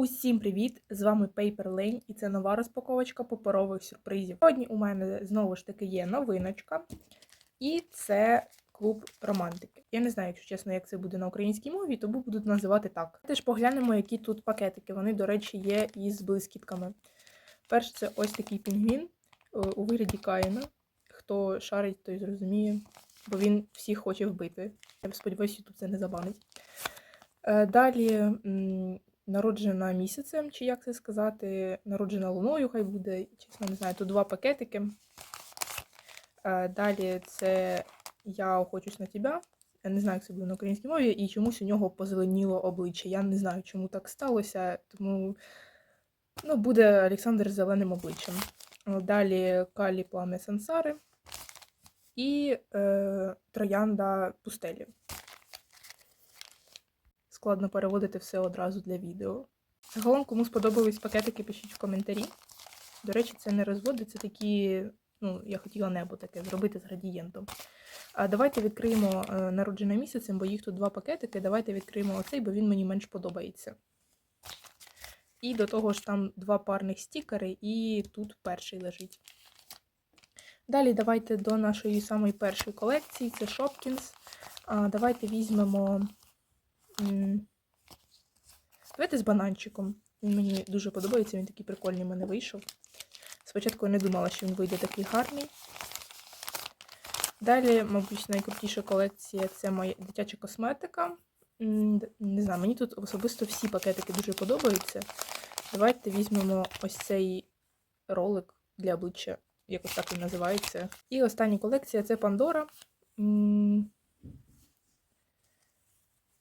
Усім привіт! З вами Paper Lane і це нова розпаковочка паперових сюрпризів. Сьогодні у мене знову ж таки є новиночка, і це клуб романтики. Я не знаю, якщо чесно, як це буде на українській мові, тому буду називати так. Теж поглянемо, які тут пакетики. Вони, до речі, є із блискітками. Перш це ось такий пінгвін е, у вигляді Каїна. Хто шарить, той зрозуміє, бо він всіх хоче вбити. Я сподіваюся, тут це не забанить. Е, Далі народжена місяцем, чи як це сказати, народжена луною, хай буде, чесно не знаю, тут два пакетики. Е, Далі це Я охочусь на тебе. Я не знаю, як це буде на українській мові, і чомусь у нього позеленіло обличчя. Я не знаю, чому так сталося, тому ну, буде Олександр з зеленим обличчям. Далі Калі Пламя Сансари і е, Троянда Пустелі. Складно переводити все одразу для відео. Загалом, кому сподобались пакетики, пишіть в коментарі. До речі, це не розводи, це такі, ну, я хотіла небо таке зробити з градієнтом. А давайте відкриємо е, народжена місяцем, бо їх тут два пакетики. Давайте відкриємо оцей, бо він мені менш подобається. І до того ж там два парних стікери, і тут перший лежить. Далі давайте до нашої самої першої колекції, це. А, Давайте візьмемо. Давайте з бананчиком. Він мені дуже подобається, він такий прикольний в мене вийшов. Спочатку я не думала, що він вийде такий гарний. Далі, мабуть, найкрутіша колекція це моя дитяча косметика. Не знаю, мені тут особисто всі пакетики дуже подобаються. Давайте візьмемо ось цей ролик для обличчя, якось так він називається. І остання колекція це Пандора.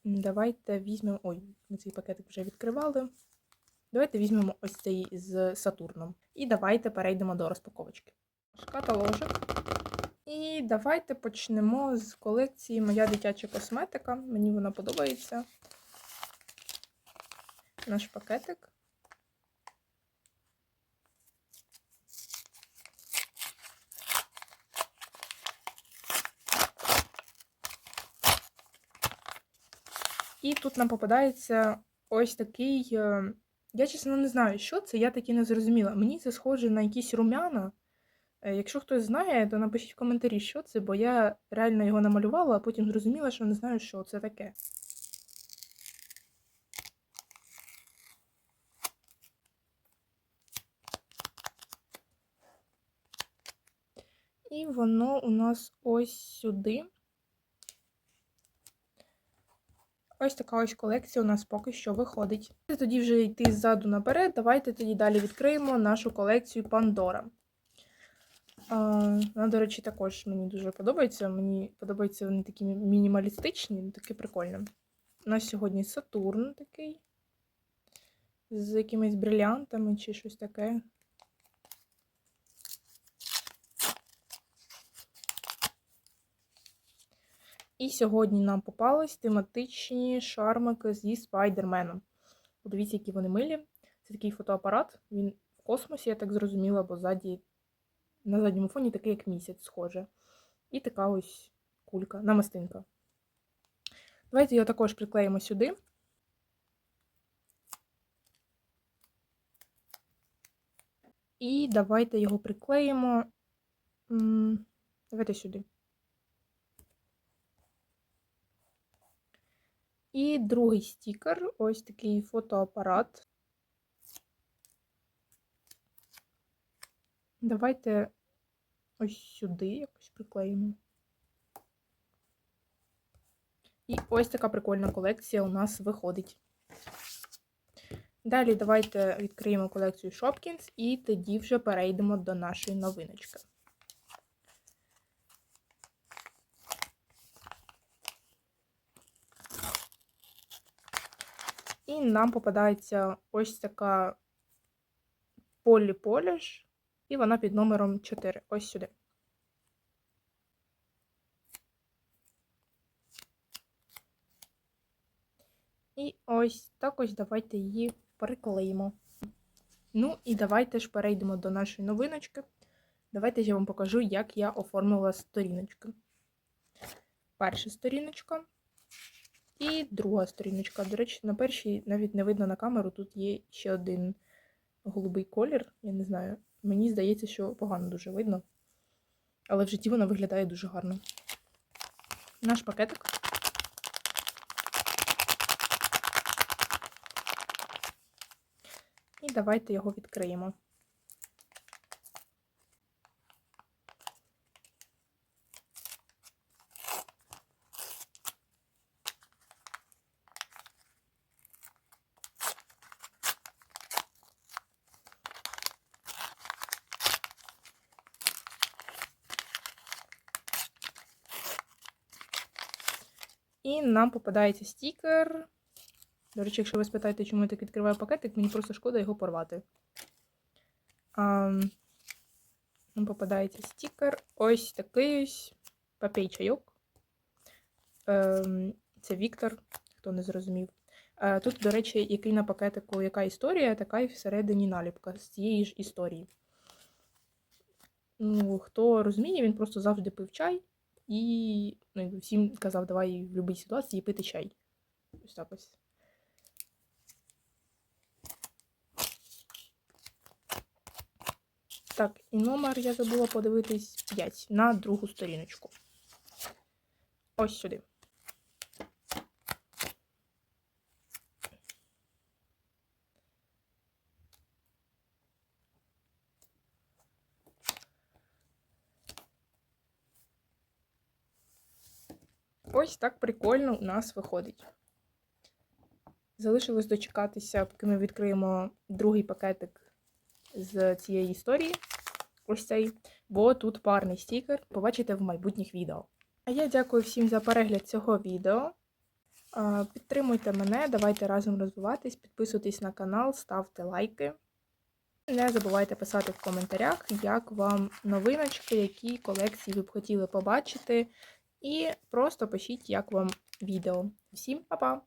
Давайте візьмемо. Ой, ми цей пакетик вже відкривали. Давайте візьмемо ось цей з Сатурном. І давайте перейдемо до розпаковочки. Каталожик. І давайте почнемо з колекції Моя дитяча косметика. Мені вона подобається. Наш пакетик. І тут нам попадається ось такий. е, Я чесно не знаю, що це, я таки не зрозуміла. Мені це схоже на якісь рум'яна. Е, Якщо хтось знає, то напишіть в коментарі, що це, бо я реально його намалювала, а потім зрозуміла, що не знаю, що це таке. І воно у нас ось сюди. Ось така ось колекція у нас поки що виходить. Тоді вже йти ззаду наперед. Давайте тоді далі відкриємо нашу колекцію Пандора. Вона, до речі, також мені дуже подобається. Мені подобаються вони такі мінімалістичні, таке прикольне. У нас сьогодні Сатурн такий. З якимись брилянтами чи щось таке. І сьогодні нам попались тематичні шармики зі спайдерменом. Подивіться, які вони милі. Це такий фотоапарат. Він в космосі, я так зрозуміла, бо ззаді, на задньому фоні такий, як місяць, схоже. І така ось кулька, намистинка. Давайте його також приклеїмо сюди. І давайте його приклеїмо. Давайте сюди. І другий стікер, ось такий фотоапарат. Давайте ось сюди якось приклеїмо. І ось така прикольна колекція у нас виходить. Далі давайте відкриємо колекцію Shopkins і тоді вже перейдемо до нашої новиночки. І нам попадається ось така Полі Поліш, і вона під номером 4. Ось сюди. І ось так ось давайте її приклеїмо. Ну, і давайте ж перейдемо до нашої новиночки. Давайте я вам покажу, як я оформила сторіночки. Перша сторіночка. І друга сторіночка. До речі, на першій навіть не видно на камеру, тут є ще один голубий колір. Я не знаю. Мені здається, що погано дуже видно. Але в житті вона виглядає дуже гарно. Наш пакетик. І давайте його відкриємо. І нам попадається стікер. До речі, якщо ви спитаєте, чому я так відкриваю пакетик, мені просто шкода його порвати. А, нам попадається стікер. Ось такий ось папій чайок. Ем, це Віктор, хто не зрозумів. Е, Тут, до речі, який на пакетику яка історія, така і всередині наліпка з цієї ж історії. Ну, хто розуміє, він просто завжди пив чай і ну, всім казав, давай в будь-якій ситуації пити чай. Ось так ось. Так, і номер я забула подивитись 5 на другу сторіночку. Ось сюди. Ось так прикольно у нас виходить. Залишилось дочекатися, поки ми відкриємо другий пакетик з цієї історії. Ось цей, бо тут парний стікер. Побачите в майбутніх відео. А я дякую всім за перегляд цього відео. Підтримуйте мене, давайте разом розвиватись, підписуйтесь на канал, ставте лайки. Не забувайте писати в коментарях, як вам новиночки, які колекції ви б хотіли побачити. І просто пишіть, як вам відео. Всім па-па!